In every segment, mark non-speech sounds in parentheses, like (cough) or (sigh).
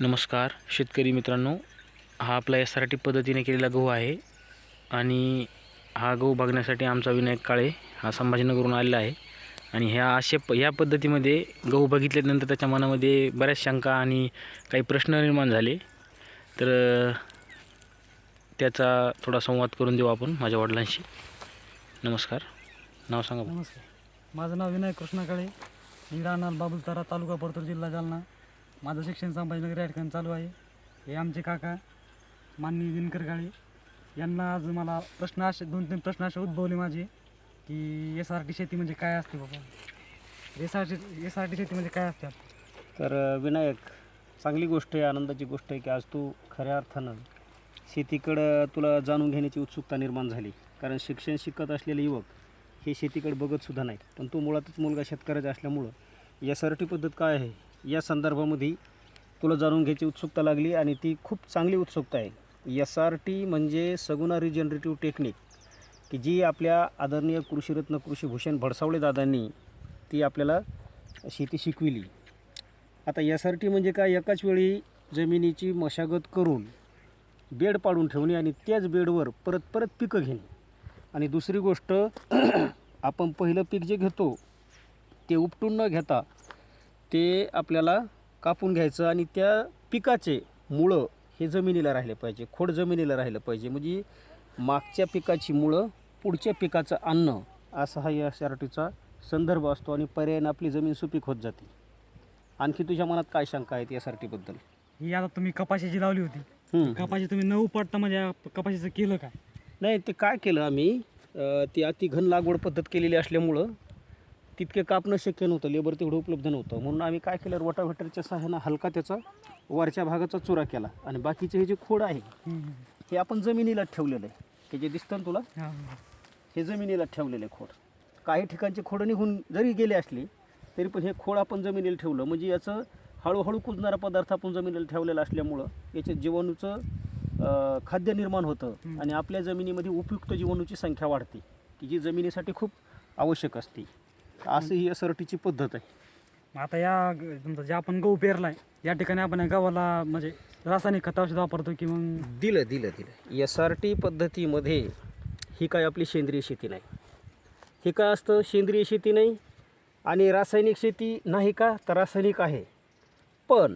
नमस्कार शेतकरी मित्रांनो. हा आपला एस आर टी पद्धतीने केलेला गहू आहे आणि हा गहू बघण्यासाठी आमचा विनायक काळे हा संभाजीनगरहून आलेला आहे. आणि ह्या असे प ह्या पद्धतीमध्ये गहू बघितल्यानंतर त्याच्या मनामध्ये बऱ्याच शंका आणि काही प्रश्न निर्माण झाले. तर त्याचा थोडा संवाद करून देऊ आपण माझ्या वडिलांशी. नमस्कार. नाव सांगा नमस्कार. माझं नाव विनायक कृष्णा काळे. मी राहणार बाबुलतारा तालुका परतूर जिल्हा जालना. माझं शिक्षण संभाजीनगर या ठिकाणी चालू आहे. हे आमचे काका माननीय दिनकर काळे यांना आज मला प्रश्न असे दोन तीन प्रश्न असे उद्भवले माझे की एस आर टी शेती म्हणजे काय असते बाबा? S R T S R T शेती म्हणजे काय असते? तर विनायक चांगली गोष्ट आहे आनंदाची गोष्ट आहे की आज तू खऱ्या अर्थानं शेतीकडं तुला जाणून घेण्याची उत्सुकता निर्माण झाली. कारण शिक्षण शिकत असलेले युवक हे शेतीकडे बघतसुद्धा नाहीत. पण तो मुळातच मुलगा शेतकऱ्याचा असल्यामुळं येस आर टी पद्धत काय आहे? या संदर्भामध्ये तुला जाणून घ्यायची उत्सुकता लागली आणि ती खूप चांगली उत्सुकता आहे. एस आर टी म्हणजे सगुणा रिजनरेटिव्ह टेक्निक की जी आपल्या आदरणीय कृषीरत्न कृषीभूषण भडसावळे दादांनी ती आपल्याला शेती शिकविली. आता यस आर टी म्हणजे काय? एकाच वेळी जमिनीची मशागत करून बेड पाडून ठेवणे आणि त्याच बेडवर परत परत पिकं घेणे. आणि दुसरी गोष्ट (clears throat) आपण पहिलं पीक जे घेतो ते उपटून न घेता ते आपल्याला कापून घ्यायचं आणि त्या पिकाचे मुळं हे जमिनीला राहिले पाहिजे खोड जमिनीला राहिलं पाहिजे. म्हणजे मागच्या पिकाची मुळं पुढच्या पिकाचं अन्न असा हा या शर्टीचा संदर्भ असतो आणि पर्यायानं आपली जमीन सुपीक होत जाते. आणखी तुझ्या मनात काय शंका आहेत या बद्दल ही आता तुम्ही कपाशीची लावली होती. कपाशी तुम्ही न उपटता म्हणजे या कपाशीचं केलं काय? नाही ते काय केलं आम्ही ती अति घन लागवड पद्धत केलेली असल्यामुळं तितके कापणं शक्य नव्हतं लेबर तेवढं उपलब्ध नव्हतं. म्हणून आम्ही काय केलं रोटावेटरच्या सहाय्यानं हलका त्याचा वरच्या भागाचा चुरा केला. आणि बाकीचे हे जे खोड आहे हे आपण जमिनीला ठेवलेलं आहे. हे जे दिसतं ना तुला? हां जमिनीला ठेवलेले खोड. काही ठिकाणचे खोडं निघून जरी गेले असली तरी पण हे खोड आपण जमिनीला ठेवलं. म्हणजे याचं हळूहळू कुजणारा पदार्थ आपण जमिनीला ठेवलेला असल्यामुळं याच्यात जीवाणूचं खाद्य निर्माण होतं. आणि आपल्या जमिनीमध्ये उपयुक्त जीवाणूची संख्या वाढते की जी जमिनीसाठी खूप आवश्यक असते. असं ही सरटीची पद्धत आहे. मग आता या ग- समजा जे आपण गहू पेरलाय या ठिकाणी आपण या गव्हाला म्हणजे रासायनिक खत औषध वापरतो की मग? दिलं दिलं दिलं. एस आर टी पद्धतीमध्ये ही काय आपली सेंद्रिय शेती नाही. हे काय असतं? सेंद्रिय शेती नाही आणि रासायनिक शेती नाही का? तर रासायनिक आहे. पण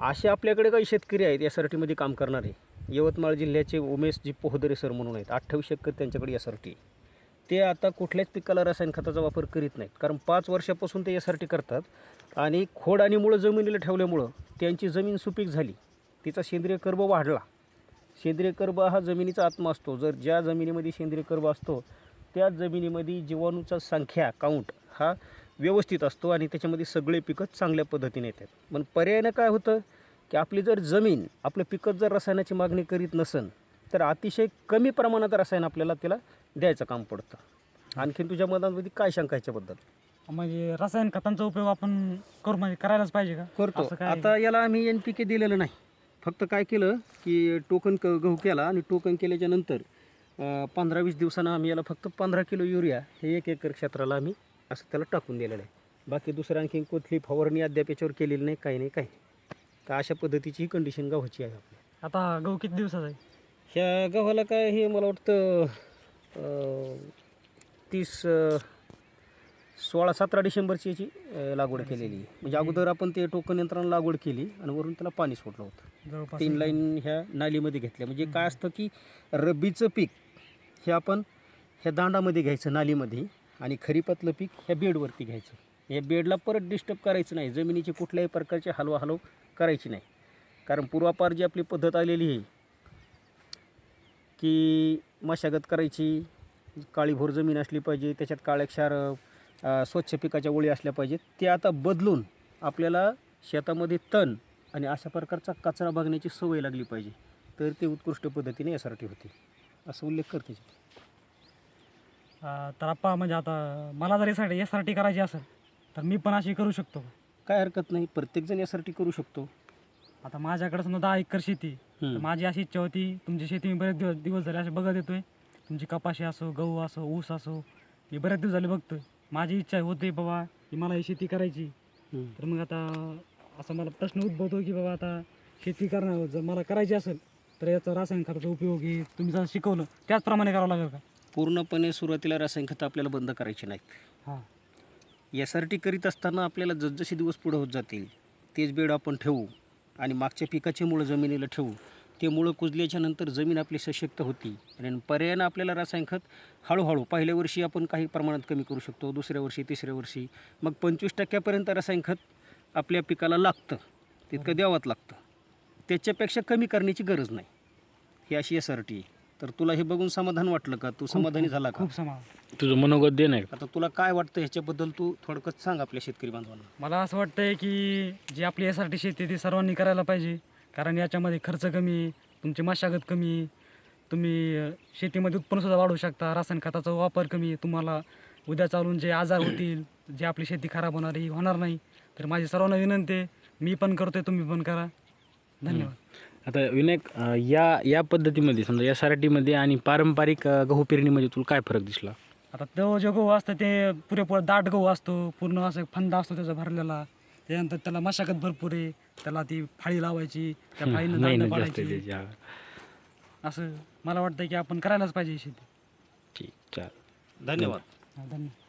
असे आपल्याकडे काही शेतकरी आहेत एस आर टीमध्ये काम करणारे. यवतमाळ जिल्ह्याचे उमेशजी पोहदरे सर म्हणून आहेत. अठ्ठावीस एकर त्यांच्याकडे एस आर टी ते आता कुठल्याच पिकाला रासायनिक खताचा वापर करीत नाहीत. कारण पाच वर्षापासून ते यासाठी करतात आणि खोड आणि मुळं जमिनीला ठेवल्यामुळं त्यांची जमीन सुपीक झाली. तिचा सेंद्रिय कर्ब वाढला. सेंद्रिय कर्ब हा जमिनीचा आत्मा असतो. जर ज्या जमिनीमध्ये सेंद्रिय कर्ब असतो त्या जमिनीमध्ये जीवाणूचा संख्या काउंट हा व्यवस्थित असतो आणि त्याच्यामध्ये सगळे पिकं चांगल्या पद्धतीने येतात. पण पर्यायानं काय होतं की आपली जर जमीन आपलं पिकं जर रसायनाची मागणी करीत नसन तर अतिशय कमी प्रमाणात रसायन आपल्याला त्याला द्यायचं काम पडतं. आणखीन तुझ्या मनामध्ये काय शंका याच्याबद्दल? म्हणजे रसायन खतांचा उपयोग आपण करू म्हणजे करायलाच पाहिजे का? करतो. असं काय? आता याला आम्ही एन पी के दिलेलं नाही. फक्त काय केलं की टोकन क गहू केला आणि टोकन केल्याच्यानंतर पंधरा वीस दिवसानं आम्ही याला फक्त पंधरा किलो युरिया हे एक एकर क्षेत्राला आम्ही असं त्याला टाकून दिलेलं आहे. बाकी दुसरं आणखी कुठली फवारणी अद्याप याच्यावर केलेली नाही काही नाही काही नाही. तर अशा पद्धतीची ही कंडिशन गव्हाची आहे आपली. आता गहू किती दिवसाचा आहे? ह्या गव्हाला काय हे मला वाटतं तीस सोळा सतरा डिसेंबरची याची लागवड केलेली. आहे म्हणजे अगोदर आपण ते टोकन यंत्रानं लागवड केली आणि वरून त्याला पाणी सोडलं होतं. तीन लाईन ह्या नालीमध्ये घेतल्या. म्हणजे काय असतं की रब्बीचं पीक हे आपण ह्या दांडामध्ये घ्यायचं नालीमध्ये आणि खरीपातलं पीक ह्या बेडवरती घ्यायचं. या बेडला परत डिस्टर्ब करायचं नाही. जमिनीची कुठल्याही प्रकारची हलवा हलव करायची नाही. कारण पूर्वापार जी आपली पद्धत आलेली आहे की मशागत करायची काळीभोर जमीन असली पाहिजे त्याच्यात काळ्या क्षार अ, स्वच्छ पिकाच्या ओळी असल्या पाहिजेत ते आता बदलून आपल्याला शेतामध्ये तण आणि अशा प्रकारचा कचरा बघण्याची सवय लागली पाहिजे. तर ते उत्कृष्ट पद्धतीने यासाठी होते असं उल्लेख करते तर आप्पा म्हणजे आता मला जर यासाठी यासाठी करायची असेल तर मी पण अशी करू शकतो. काय हरकत नाही प्रत्येकजण यासाठी करू शकतो. आता माझ्याकडे समजा दहा एकर शेती तर. माझी अशी इच्छा होती तुमची शेती मी बरेच दिवस दिवस झाले असे बघत येतोय. तुमची कपाशी असो गहू असो ऊस असो मी बरेच दिवस झाले बघतोय. माझी इच्छा होते बाबा की मला ही शेती करायची. तर मग आता असा मला प्रश्न उद्भवतो की बाबा आता शेती करणार जर मला करायची असेल तर याचा रासायनिक खताचा उपयोग हे तुम्ही जसं शिकवलं त्याचप्रमाणे करावं लागेल का? पूर्णपणे सुरुवातीला रासायनिक खतं आपल्याला बंद करायची नाहीत. हां. एस आर टी करीत असताना आपल्याला जसजसे दिवस पुढे होत जातील तेच बेड आपण ठेवू. आणि मागच्या पिकाची मुळं जमिनीला ठेवू ते मुळं कुजल्याच्या नंतर जमीन आपली सशक्त होती. आणि पर्यायानं आपल्याला रासायनिक खत हळूहळू पहिल्या वर्षी आपण काही प्रमाणात कमी करू शकतो दुसऱ्या वर्षी तिसऱ्या वर्षी. मग पंचवीस टक्क्यापर्यंत रासायनिक खत आपल्या पिकाला लागतं तितकं द्यावंच लागतं. त्याच्यापेक्षा कमी करण्याची गरज नाही. ही अशी एस आर टी तर तुला हे बघून समाधान वाटलं का? तू समाधानी झाला का? खूप समा तुझं मनोगत दे नाही आता तुला काय वाटतं ह्याच्याबद्दल तू थोडक्यात सांग आपल्या शेतकरी बांधवांना. मला असं वाटतंय की जी आपली एस आर टी शेती आहे ती सर्वांनी करायला पाहिजे. कारण याच्यामध्ये खर्च कमी आहे, तुमची मशागत कमी आहे, तुम्ही अ, शेतीमध्ये उत्पन्नसुद्धा वाढवू शकता रासायनिक खताचा वापर कमी आहे तुम्हाला उद्या चालून जे आजार होतील जे आपली शेती खराब होणार आहे, ही होणार नाही. तर माझी सर्वांना विनंती आहे मी पण करतोय तुम्ही पण करा. धन्यवाद. आता विनायक या या पद्धतीमध्ये समजा या सराटीमध्ये आणि पारंपरिक गहू पेरणीमध्ये तुला काय फरक दिसला? आता तो जो गहू असतं ते पुरेपूर दाट गहू असतो पूर्ण असं फंदा असतो त्याचा भरलेला. त्यानंतर त्याला मशागत भरपूर आहे त्याला ती फाळी लावायची त्या फाळीनं मेहनत दांडं जास्त आहे पाडायची. त्याची, हा. असं मला वाटतं की आपण करायलाच पाहिजे शेती. ठीक चालेल. धन्यवाद. धन्यवाद